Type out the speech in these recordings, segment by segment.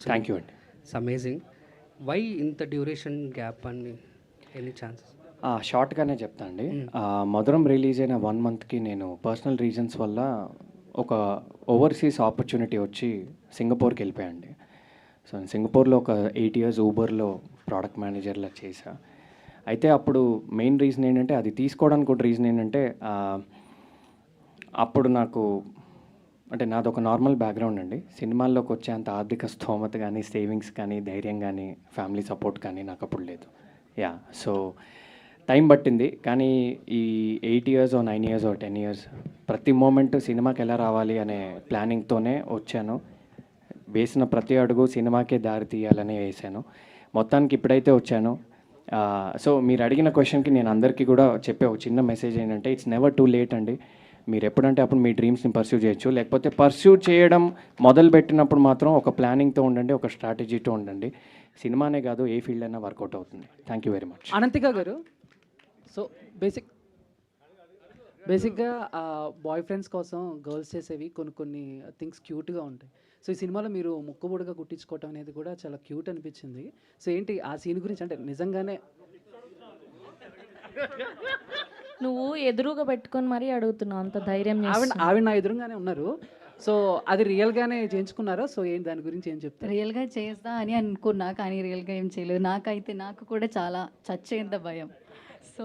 Thank you అండి it's amazing why ఇంత duration gap అని ఎనీ ఛాన్సెస్ షార్ట్గానే చెప్తా అండి. ఆ, మధురం రిలీజ్ అయిన వన్ మంత్కి నేను పర్సనల్ రీజన్స్ వల్ల ఒక ఓవర్సీస్ ఆపర్చునిటీ వచ్చి సింగపూర్కి వెళ్ళిపోయాండి సో సింగపూర్లో ఒక ఎయిట్ ఇయర్స్ ఊబర్లో ప్రోడక్ట్ మేనేజర్లా చేశా. అయితే అప్పుడు మెయిన్ రీజన్ ఏంటంటే అది తీసుకోవడానికి కూడా రీజన్ ఏంటంటే అప్పుడు నాకు అంటే నాది ఒక నార్మల్ బ్యాక్గ్రౌండ్ అండి. సినిమాల్లోకి వచ్చే అంత ఆర్థిక స్థోమత కానీ సేవింగ్స్ కానీ ధైర్యం కానీ ఫ్యామిలీ సపోర్ట్ కానీ నాకు అప్పుడు లేదు. యా సో టైం పట్టింది. కానీ ఈ ఎయిట్ ఇయర్స్ ఓ నైన్ ఇయర్స్ ఓ టెన్ ఇయర్స్ ప్రతి మూమెంట్ సినిమాకి ఎలా రావాలి అనే ప్లానింగ్తోనే వచ్చాను. వేసిన ప్రతి అడుగు సినిమాకే దారి తీయాలని వేసాను. మొత్తానికి ఇప్పుడైతే వచ్చాను. సో మీరు అడిగిన క్వశ్చన్కి నేను అందరికీ కూడా చెప్పే ఒక చిన్న మెసేజ్ ఏంటంటే ఇట్స్ నెవర్ టూ లేట్ అండి. మీరు ఎప్పుడంటే అప్పుడు మీ డ్రీమ్స్ని పర్సూ చేయొచ్చు. లేకపోతే పర్సూ చేయడం మొదలు పెట్టినప్పుడు మాత్రం ఒక ప్లానింగ్తో ఉండండి ఒక స్ట్రాటజీతో ఉండండి. సినిమానే కాదు ఏ ఫీల్డ్ అయినా వర్కౌట్ అవుతుంది. Thank you very much Ananthika గారు సో బేసిక్ బేసిక్గా బాయ్ ఫ్రెండ్స్ కోసం గర్ల్స్ చేసేవి కొన్ని కొన్ని థింగ్స్ క్యూట్గా ఉంటాయి. సో ఈ సినిమాలో మీరు ముక్కుబుడగా కుట్టించుకోవటం అనేది కూడా చాలా క్యూట్ అనిపించింది. సో ఏంటి ఆ సీన్ గురించి అంటే నిజంగానే నువ్వు ఎదురుగా పెట్టుకొని మరీ అడుగుతున్నావు అంత ధైర్యం ఆవిడ. ఆవిడ నా ఎదురుగానే ఉన్నారు. సో అది రియల్గానే చేయించుకున్నారా సో ఏంటి దాని గురించి ఏం చెప్తారు? రియల్గా చేస్తా అని అనుకున్నా కానీ రియల్గా ఏం చేయలేదు. నాకైతే నాకు కూడా చాలా చచ్చేంత భయం. సో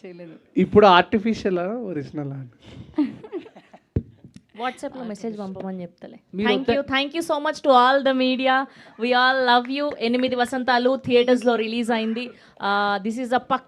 చేయలేదు. ఇప్పుడు ఆర్టిఫిషియల్ ఒరిజినల్ వాట్సాప్లో మెసేజ్ పంపమని చెప్తలే. Thank you thank you so much to all the media we all love you ఎనిమిది వసంతాలు థియేటర్స్లో రిలీజ్ అయింది. దిస్ ఈస్ అ పక్క